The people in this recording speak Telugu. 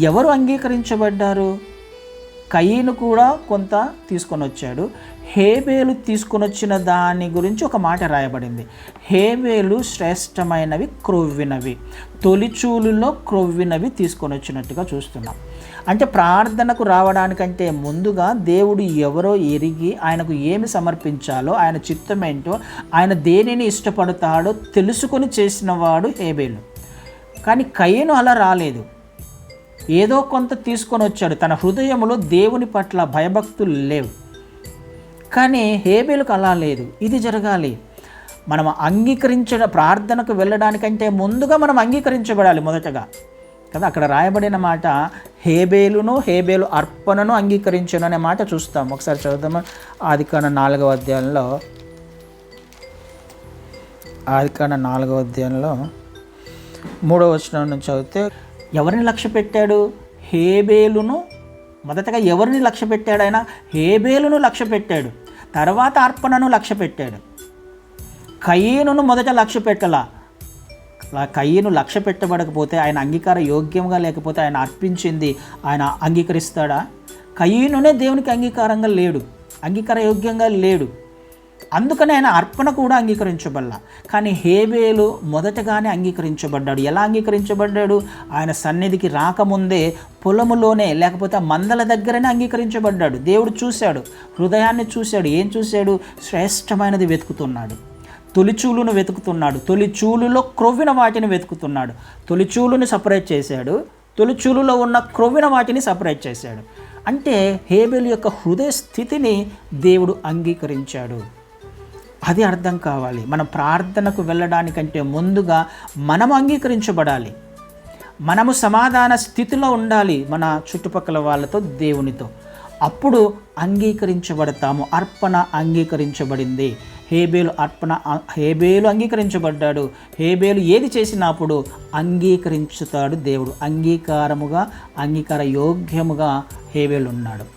ఎవరు అంగీకరించబడ్డారు? కయ్యను కూడా కొంత తీసుకొని వచ్చాడు. హేబేలు తీసుకొని వచ్చిన దాని గురించి ఒక మాట రాయబడింది. హేబేలు శ్రేష్టమైనవి క్రొవ్వినవి. తొలిచూలులో క్రొవ్వినవి తీసుకొని వచ్చినట్టుగా చూస్తున్నాం. అంటే ప్రార్థనకు రావడానికంటే ముందుగా దేవుడు ఎవరో ఎరిగి ఆయనకు ఏమి సమర్పించాలో ఆయన చిత్తమేంటో ఆయన దేనిని ఇష్టపడతాడో తెలుసుకొని చేసినవాడు హేబేలు. కానీ కయ్యను అలా రాలేదు. ఏదో కొంత తీసుకొని వచ్చాడు. తన హృదయంలో దేవుని పట్ల భయభక్తులు లేవు. కానీ హేబేలకు అలా లేదు. ఇది జరగాలి. మనం అంగీకరించిన ప్రార్థనకు వెళ్ళడానికంటే ముందుగా మనం అంగీకరించబడాలి మొదటగా. కదా అక్కడ రాయబడిన మాట హేబేలును హేబేలు అర్పణను అంగీకరించను అనే మాట చూస్తాం. ఒకసారి చదువుతాము ఆది నాలుగవ అధ్యాయంలో ఆది నాలుగవ అధ్యాయంలో మూడవ వచనం నుంచి చదివితే ఎవరిని లక్ష్య పెట్టాడు? హేబేలును. మొదటగా ఎవరిని లక్ష్య పెట్టాడు ఆయన? హేబేలును లక్ష్య పెట్టాడు. తర్వాత అర్పణను లక్ష్య పెట్టాడు. కయ్యనును మొదట లక్ష్య పెట్టలా? కయ్యను లక్ష్య పెట్టబడకపోతే ఆయన అంగీకార యోగ్యంగా లేకపోతే ఆయన అర్పించింది ఆయన అంగీకరిస్తాడా? కయ్యనునే దేవునికి అంగీకారంగా లేడు. అంగీకార యోగ్యంగా లేడు. అందుకనే ఆయన అర్పణ కూడా అంగీకరించబల్ల కానీ హేబేలు మొదటగానే అంగీకరించబడ్డాడు. ఎలా అంగీకరించబడ్డాడు? ఆయన సన్నిధికి రాకముందే పొలములోనే లేకపోతే మందల దగ్గరనే అంగీకరించబడ్డాడు. దేవుడు చూశాడు. హృదయాన్ని చూశాడు. ఏం చూశాడు? శ్రేష్టమైనది వెతుకుతున్నాడు. తొలిచూలును వెతుకుతున్నాడు. తొలిచూలులో క్రొవ్విన వాటిని వెతుకుతున్నాడు. తొలిచూలుని సపరేట్ చేశాడు. తొలిచూలులో ఉన్న క్రొవ్విన వాటిని సపరేట్ చేశాడు. అంటే హేబెల్ యొక్క హృదయ స్థితిని దేవుడు అంగీకరించాడు. అది అర్థం కావాలి. మన ప్రార్థనకు వెళ్ళడానికంటే ముందుగా మనం అంగీకరించబడాలి. మనము సమాధాన స్థితిలో ఉండాలి మన చుట్టుపక్కల వాళ్ళతో దేవునితో. అప్పుడు అంగీకరించబడతాము. అర్పణ అంగీకరించబడింది. హేబేలు అర్పణ హేబేలు అంగీకరించబడ్డాడు. హేబేలు ఏది చేసినప్పుడు అంగీకరించుతాడు దేవుడు. అంగీకారముగా అంగీకార యోగ్యముగా హేబేలు ఉన్నాడు